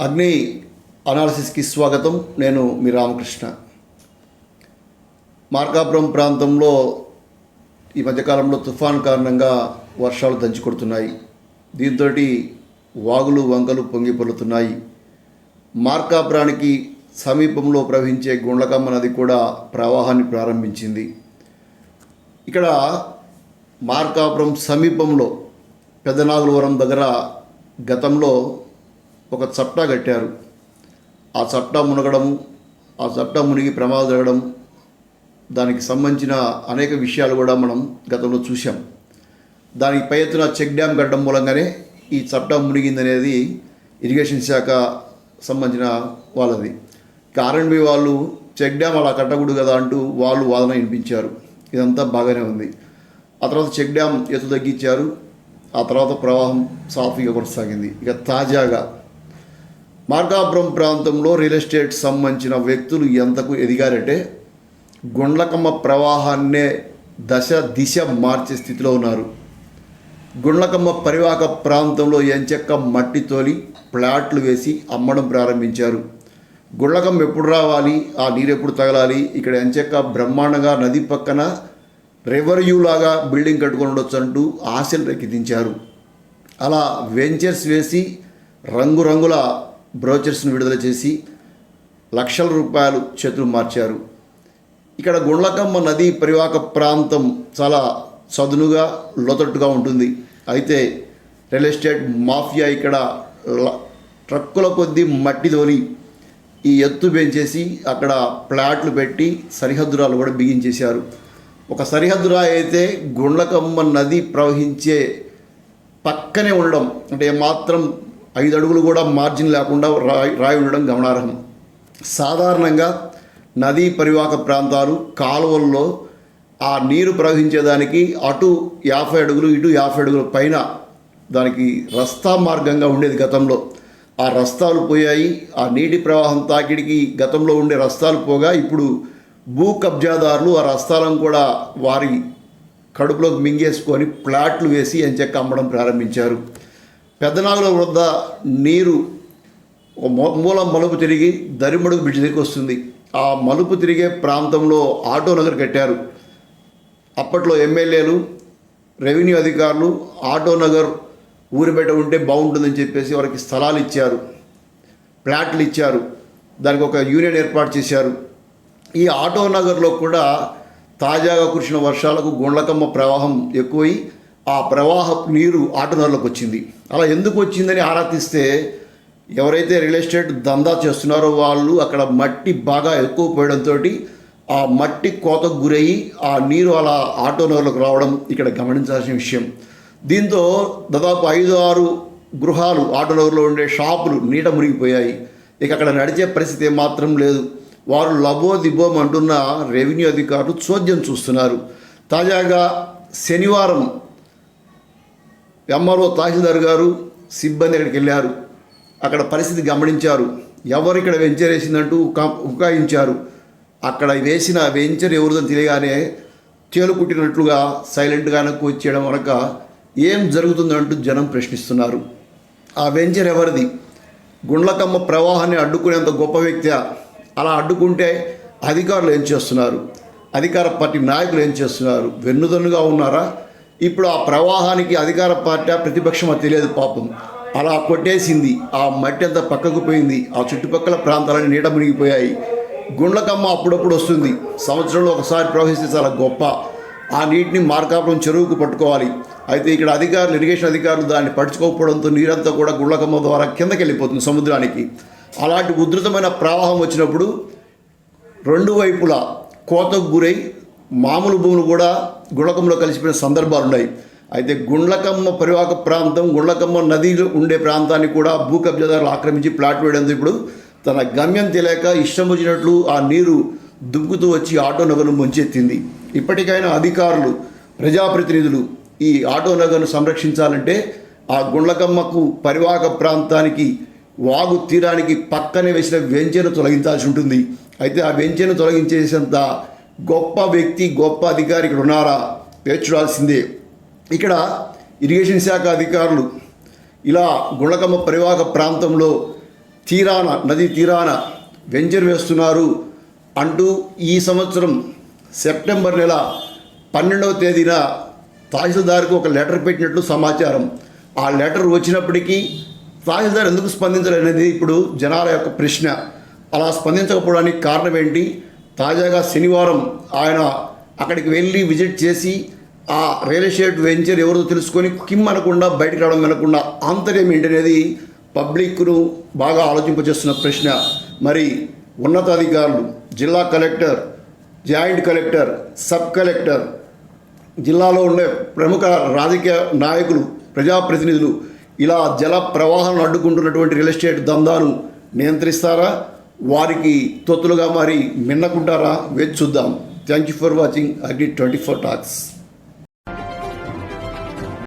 అగ్ని అనాలిసిస్కి స్వాగతం. నేను మీ రామకృష్ణ. మార్కాపురం ప్రాంతంలో ఈ మధ్యకాలంలో తుఫాన్ కారణంగా వర్షాలు దంచి కొడుతున్నాయి దీంతో వాగులు వంకలు పొంగి పొలుతున్నాయి మార్కాపురానికి సమీపంలో ప్రవహించే గుండ్లకమ్మ నది కూడా ప్రవాహాన్ని ప్రారంభించింది. ఇక్కడ మార్కాపురం సమీపంలో పెద్దనాగులవరం దగ్గర గతంలో ఒక చప్టా కట్టారు. ఆ చప్టా మునగడం ఆ చప్టా మునిగి ప్రమాదం జరగడం దానికి సంబంధించిన అనేక విషయాలు కూడా మనం గతంలో చూసాం దానికి పై ఎత్తున చెక్ డ్యామ్ కట్టడం మూలంగానే ఈ చట్టా మునిగిందనేది ఇరిగేషన్ శాఖ సంబంధించిన వాళ్ళది. ఆర్ఎండ్బి వాళ్ళు చెక్ డ్యామ్ అలా కట్టకూడదు కదా అంటూ వాళ్ళు వాదన వినిపించారు. ఇదంతా బాగానే ఉంది. ఆ తర్వాత చెక్ డ్యామ్ ఎత్తు తగ్గించారు. ఆ తర్వాత ప్రవాహం సాఫీగా కొనసాగింది. ఇక తాజాగా మార్గాపురం ప్రాంతంలో రియల్ ఎస్టేట్ సంబంధించిన వ్యక్తులు ఎంతకు ఎదిగారంటే గుండ్లకమ్మ ప్రవాహాన్నే దశ దిశ మార్చే స్థితిలో ఉన్నారు. గుండ్లకమ్మ పరివాహక ప్రాంతంలో ఎంచెక్క మట్టి తోలి ప్లాట్లు వేసి అమ్మడం ప్రారంభించారు. గుండ్లకమ్మ ఎప్పుడు రావాలి? ఆ నీరు ఎప్పుడు తగలాలి? ఇక్కడ ఎంచెక్క బ్రహ్మాండంగా నది పక్కన రెవెన్యూ లాగా బిల్డింగ్ కట్టుకొని ఉండొచ్చు అంటూ ఆశలు రెక్కిదించారు అలా వెంచర్స్ వేసి రంగురంగుల బ్రోచర్స్ను విడుదల చేసి లక్షల రూపాయలు చేతులు మార్చారు. ఇక్కడ గుండ్లకమ్మ నది పరివాహక ప్రాంతం చాలా చదునుగా లోతట్టుగా ఉంటుంది. అయితే రియల్ ఎస్టేట్ మాఫియా ఇక్కడ ట్రక్కుల కొద్దీ మట్టి తోలి ఈ ఎత్తు పెంచేసి అక్కడ ప్లాట్లు పెట్టి సరిహద్దురాలు కూడా బిగించేశారు. ఒక సరిహద్దురా అయితే గుండ్లకమ్మ నది ప్రవహించే పక్కనే ఉండడం అంటే మాత్రం ఐదు అడుగులు కూడా మార్జిన్ లేకుండా రాయి రాయి ఉండడం గమనార్హం. సాధారణంగా నదీ పరివాహక ప్రాంతాలు కాలువల్లో ఆ నీరు ప్రవహించేదానికి అటు యాభై అడుగులు ఇటు యాభై అడుగుల పైన దానికి రస్తా మార్గంగా ఉండేది గతంలో. ఆ రస్తాలు పోయాయి ఆ నీటి ప్రవాహం తాకిడికి గతంలో ఉండే రస్తాలు పోగా ఇప్పుడు భూ కబ్జాదారులు ఆ రస్తాలను కూడా వారి కడుపులోకి మింగేసుకొని ప్లాట్లు వేసి ఎంచెక్క అమ్మడం ప్రారంభించారు. పెద్దనాగుల వద్ద నీరు మూలం మలుపు తిరిగి దరిమడుగు బ్రిడ్జ్ దగ్గరికి వస్తుంది. ఆ మలుపు తిరిగే ప్రాంతంలో ఆటో నగర్ కట్టారు. అప్పట్లో ఎమ్మెల్యేలు రెవెన్యూ అధికారులు ఆటో నగర్ ఊరి బయట ఉంటే బాగుంటుందని చెప్పేసి వారికి స్థలాలు ఇచ్చారు. ప్లాట్లు ఇచ్చారు. దానికి ఒక యూనియన్ ఏర్పాటు చేశారు. ఈ ఆటో నగర్లో కూడా తాజాగా కురిసిన వర్షాలకు గుండ్లకమ్మ ప్రవాహం ఎక్కువై ఆ ప్రవాహపు నీరు ఆటో నగర్లోకి వచ్చింది. అలా ఎందుకు వచ్చిందని ఆరా తీస్తే ఎవరైతే రియల్ ఎస్టేట్ దందా చేస్తున్నారో వాళ్ళు అక్కడ మట్టి బాగా ఎక్కువ పోయడంతో ఆ మట్టి కోతకు గురయ్యి ఆ నీరు అలా ఆటో రావడం ఇక్కడ గమనించాల్సిన విషయం. దీంతో దాదాపు ఐదు ఆరు గృహాలు ఆటో నగర్లో ఉండే షాపులు నీట మునిగిపోయాయి. ఇక అక్కడ నడిచే పరిస్థితి మాత్రం లేదు. వారు లబో దిబోం అంటున్న రెవెన్యూ అధికారులు చోద్యం చూస్తున్నారు. తాజాగా శనివారం ఎంఆర్ఓ తహసీల్దార్ గారు సిబ్బంది అక్కడికి వెళ్ళారు. అక్కడ పరిస్థితి గమనించారు. ఎవరు ఇక్కడ వెంచర్ వేసిందంటూ ఉకాయించారు. అక్కడ వేసిన వెంచర్ ఎవరిదని తెలియగానే చేలు కుట్టినట్లుగా సైలెంట్గా వెనక్కి వచ్చేయడం వలక ఏం జరుగుతుందంటూ జనం ప్రశ్నిస్తున్నారు. ఆ వెంచర్ ఎవరిది? గుండ్లకమ్మ ప్రవాహాన్ని అడ్డుకునేంత గొప్ప వ్యక్తి అలా అడ్డుకుంటే అధికారులు ఏం చేస్తున్నారు? అధికార పార్టీ నాయకులు ఏం చేస్తున్నారు? వెన్నుదన్నుగా ఉన్నారా? ఇప్పుడు ఆ ప్రవాహానికి అధికార పార్టీ ప్రతిపక్షం తెలియదు పాపం. అలా కొట్టేసింది. ఆ మట్టి అంతా పక్కకు పోయింది. ఆ చుట్టుపక్కల ప్రాంతాలన్నీ నీట మునిగిపోయాయి. గుండ్లకమ్మ అప్పుడప్పుడు వస్తుంది. సంవత్సరంలో ఒకసారి ప్రవహిస్తే చాలా గొప్ప. ఆ నీటిని మార్కాపురం చెరువుకు పట్టుకోవాలి. అయితే ఇక్కడ అధికారులు ఇరిగేషన్ అధికారులు దాన్ని పడుచుకోకపోవడంతో నీరంతా కూడా గుండ్లకమ్మ ద్వారా కిందకి వెళ్ళిపోతుంది సముద్రానికి. అలాంటి ఉధృతమైన ప్రవాహం వచ్చినప్పుడు రెండు వైపులా కోతకు గురై మామూలు భూములు కూడా గుళకంలో కలిసిపోయిన సందర్భాలు ఉన్నాయి. అయితే గుండ్లకమ్మ పరివాహక ప్రాంతం గుండ్లకమ్మ నదిలో ఉండే ప్రాంతాన్ని కూడా భూ కబ్జాదారులు ఆక్రమించి ప్లాట్ వేయడంతో ఇప్పుడు తన గమ్యం తెలియక ఇష్టం వచ్చినట్లు ఆ నీరు దుబ్బుతూ వచ్చి ఆటో నగర్ను ముంచెత్తింది. ఇప్పటికైనా అధికారులు ప్రజాప్రతినిధులు ఈ ఆటో నగర్ను సంరక్షించాలంటే ఆ గుండ్లకమ్మకు పరివాహక ప్రాంతానికి వాగు తీరానికి పక్కనే వేసిన వెంచెను తొలగించాల్సి ఉంటుంది. అయితే ఆ వెంచెను తొలగించేసేంత గొప్ప వ్యక్తి గొప్ప అధికారి ఇక్కడ ఉన్నారా? వేచి చూడాల్సిందే. ఇక్కడ ఇరిగేషన్ శాఖ అధికారులు ఇలా గుణకమ్మ పరివాహక ప్రాంతంలో తీరాన నది తీరాన వెంచర్ వేస్తున్నారు అంటూ ఈ సంవత్సరం సెప్టెంబర్ నెల పన్నెండవ తేదీన తహసీల్దార్కు ఒక లెటర్ పెట్టినట్లు సమాచారం. ఆ లెటర్ వచ్చినప్పటికీ తహసీల్దార్ ఎందుకు స్పందించలేఅనేది ఇప్పుడు జనాల యొక్క ప్రశ్న. అలా స్పందించకపోవడానికి కారణం ఏంటి? తాజాగా శనివారం ఆయన అక్కడికి వెళ్ళి విజిట్ చేసి ఆ రియల్ ఎస్టేట్ వెంచర్ ఎవరిదో తెలుసుకొని కిమ్ అనకుండా బయటకు రావడం వినకుండా ఆంతర్యం ఏంటనేది పబ్లిక్ను బాగా ఆలోచింపజేస్తున్న ప్రశ్న. మరి ఉన్నతాధికారులు జిల్లా collector joint collector sub collector జిల్లాలో ఉండే ప్రముఖ రాజకీయ నాయకులు ప్రజాప్రతినిధులు ఇలా జల ప్రవాహాలను అడ్డుకుంటున్నటువంటి రియల్ ఎస్టేట్ దందాను నియంత్రిస్తారా? వారికి తొత్తులుగా మరి మిన్నకుంటారా? వేచి చూద్దాం. Thank you for watching agri twenty four talks